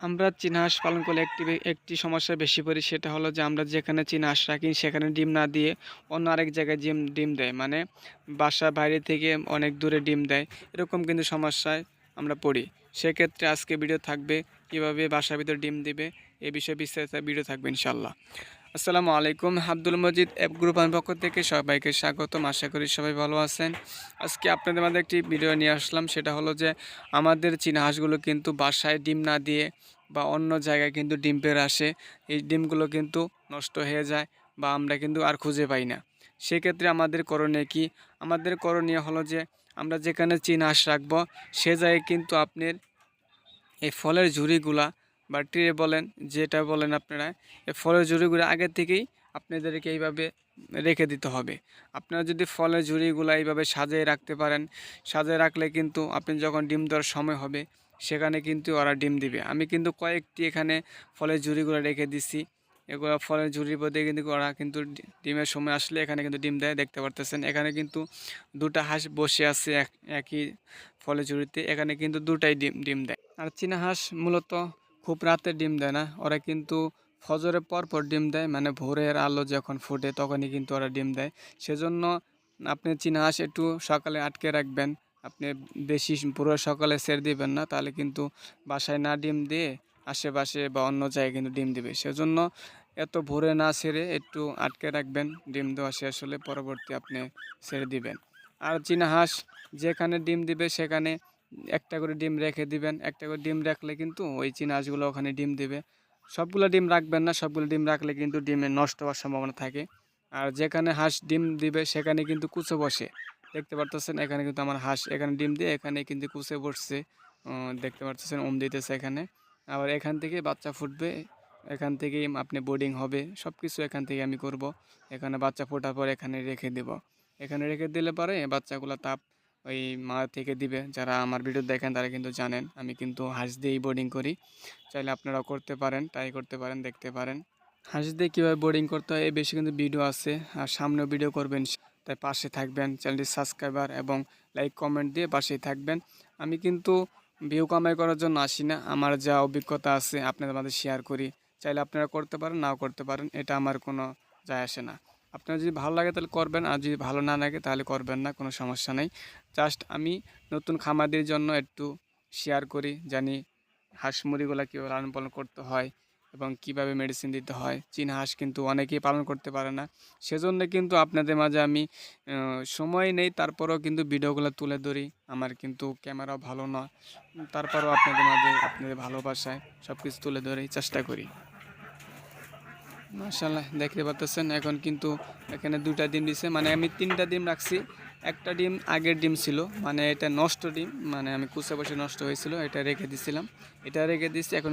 আমরা চীনা পালন করলে একটি একটি সমস্যা বেশি পড়ি, সেটা হলো যে আমরা যেখানে চীনা রাখি সেখানে ডিম না দিয়ে অন্য আরেক জায়গায় ডিম ডিম দেয়। মানে বাসা বাইরে থেকে অনেক দূরে ডিম দেয়। এরকম কিন্তু সমস্যায় আমরা পড়ি। সেক্ষেত্রে আজকে ভিডিও থাকবে কীভাবে বাসার ভিতরে ডিম দিবে, এ বিষয়ে বিস্তারিত ভিডিও থাকবে ইনশাল্লাহ আসসালামু আলাইকুম। আব্দুল মজিদ অ্যাপ গ্রুপ আমার পক্ষ থেকে সবাইকে স্বাগতম। আশা করি সবাই ভালো আছেন। আজকে আপনাদের মধ্যে একটি ভিডিও নিয়ে আসলাম। সেটা হলো যে, আমাদের চীনা হাঁসগুলো কিন্তু বাসায় ডিম না দিয়ে বা অন্য জায়গায় কিন্তু ডিম পেড়ে আসে। এই ডিমগুলো কিন্তু নষ্ট হয়ে যায় বা আমরা কিন্তু আর খুঁজে পাই না। সেক্ষেত্রে আমাদের করণীয় কি? আমাদের করণীয় হলো যে, আমরা যেখানে চীনা হাঁস রাখব, সে জায়গায় কিন্তু আপনার এই ফলের ঝুড়িগুলা বা ট্রে বলেন, যেটা বলেন আপনারা এই ফলের ঝুড়িগুলো আগে থেকেই আপনাদেরকে এইভাবে রেখে দিতে হবে। আপনারা যদি ফলের ঝুড়িগুলো এইভাবে সাজিয়ে রাখতে পারেন, সাজিয়ে রাখলে কিন্তু আপনি যখন ডিম দেওয়ার সময় হবে, সেখানে কিন্তু ওরা ডিম দিবে। আমি কিন্তু কয়েকটি এখানে ফলের ঝুড়িগুলো রেখে দিছি। এগুলো ফলের ঝুড়ির মধ্যে কিন্তু ওরা কিন্তু ডিমের সময় আসলে এখানে কিন্তু ডিম দেয়, দেখতে পারতেছেন। এখানে কিন্তু দুটা হাঁস বসে আছে এক, একই ফলের ঝুড়িতে, এখানে কিন্তু দুটাই ডিম ডিম দেয়। আর চীনা হাঁস মূলত খুব রাতে ডিম দেয় না। ওরা কিন্তু ফজরের পর পর ডিম দেয় মানে ভোরের আলো যখন ফুটে তখনই কিন্তু ওরা ডিম দেয়। সেজন্য আপনি হাঁস একটু সকালে আটকে রাখবেন। আপনি বেশি পুরো সকালে ছেড়ে দিবেন না, তাহলে কিন্তু বাসায় না ডিম দিয়ে আশেপাশে বা অন্য জায়গায় কিন্তু ডিম দিবে। সেজন্য এত ভোরে না ছেড়ে একটু আটকে রাখবেন, ডিম দেওয়া শেষ হলে পরবর্তী আপনি ছেড়ে দিবেন। আর চীনা হাঁস যেখানে ডিম দিবে সেখানে একটা করে ডিম রেখে দিবেন, একটা করে ডিম রাখলে কিন্তু ওই চীনা হাঁসগুলো ওখানে ডিম দিবে। সবগুলো ডিম রাখবেন না, সবগুলো ডিম রাখলে কিন্তু ডিমে নষ্ট হওয়ার সম্ভাবনা থাকে। আর যেখানে হাঁস ডিম দিবে, সেখানে কিন্তু কুচো বসে। দেখতে পারতেছেন, এখানে কিন্তু আমার হাঁস এখানে ডিম দিয়ে, এখানে কিন্তু কুচে বসছে। দেখতে পারতেছেন ওম দিতেছে এখানে। আবার এখান থেকে বাচ্চা ফুটবে, এখান থেকেই আপনি বোর্ডিং হবে সব কিছু এখান থেকে আমি করব। এখানে বাচ্চা ফোটার পর এখানে রেখে দেব। এখানে রেখে দিলে পরে বাচ্চাগুলো তাপ ওই মা থেকে দিবে। যারা আমার ভিডিও দেখেন, তারা কিন্তু জানেন। আমি কিন্তু হাঁস দিয়েই বোর্ডিং করি। চাইলে আপনারাও করতে পারেন ট্রাই করতে পারেন, দেখতে পারেন। হাঁস দিয়ে কীভাবে বোর্ডিং করতে হয় এই বেশি কিন্তু ভিডিও আছে। আর সামনেও ভিডিও করবেন। তাই পাশে থাকবেন চ্যানেলটি সাবস্ক্রাইবার এবং লাইক কমেন্ট দিয়ে পাশেই থাকবেন। আমি কিন্তু ভিউ কামাই করার জন্য আসি না। আমার যা অভিজ্ঞতা আছে, আপনাদের মাঝে শেয়ার করি। চাইলে আপনারা করতে পারেন, নাও করতে পারেন। এটা আমার কোনো যায় আসে না। আপনার যদি ভালো লাগে তাহলে করবেন, আর যদি ভালো না লাগে তাহলে করবেন না, কোনো সমস্যা নেই। জাস্ট আমি নতুন খামারদের জন্য একটু শেয়ার করি, জানি হাঁস মুরগিগুলো কীভাবে লালন পালন করতে হয় এবং কীভাবে মেডিসিন দিতে হয়। চীনা হাঁস কিন্তু অনেকেই পালন করতে পারে না। সেজন্য কিন্তু আপনাদের মাঝে আমি সময় নেই, তারপরেও কিন্তু ভিডিওগুলো তুলে ধরি। আমার কিন্তু ক্যামেরা ভালো না, তারপরেও আপনাদের মাঝে আপনাদের ভালোবাসায় সব কিছু তুলে ধরে, চেষ্টা করি। মাশাল্লাহ দেখতে পাচ্ছেন, এখন কিন্তু এখানে দুটা ডিম দিছে। মানে আমি তিনটা ডিম রাখছি, একটা ডিম আগের ডিম ছিল মানে এটা নষ্ট ডিম মানে আমি কুচা বসে নষ্ট হয়েছিল, এটা রেখে দিছিলাম। এটা রেখে দিচ্ছি এখন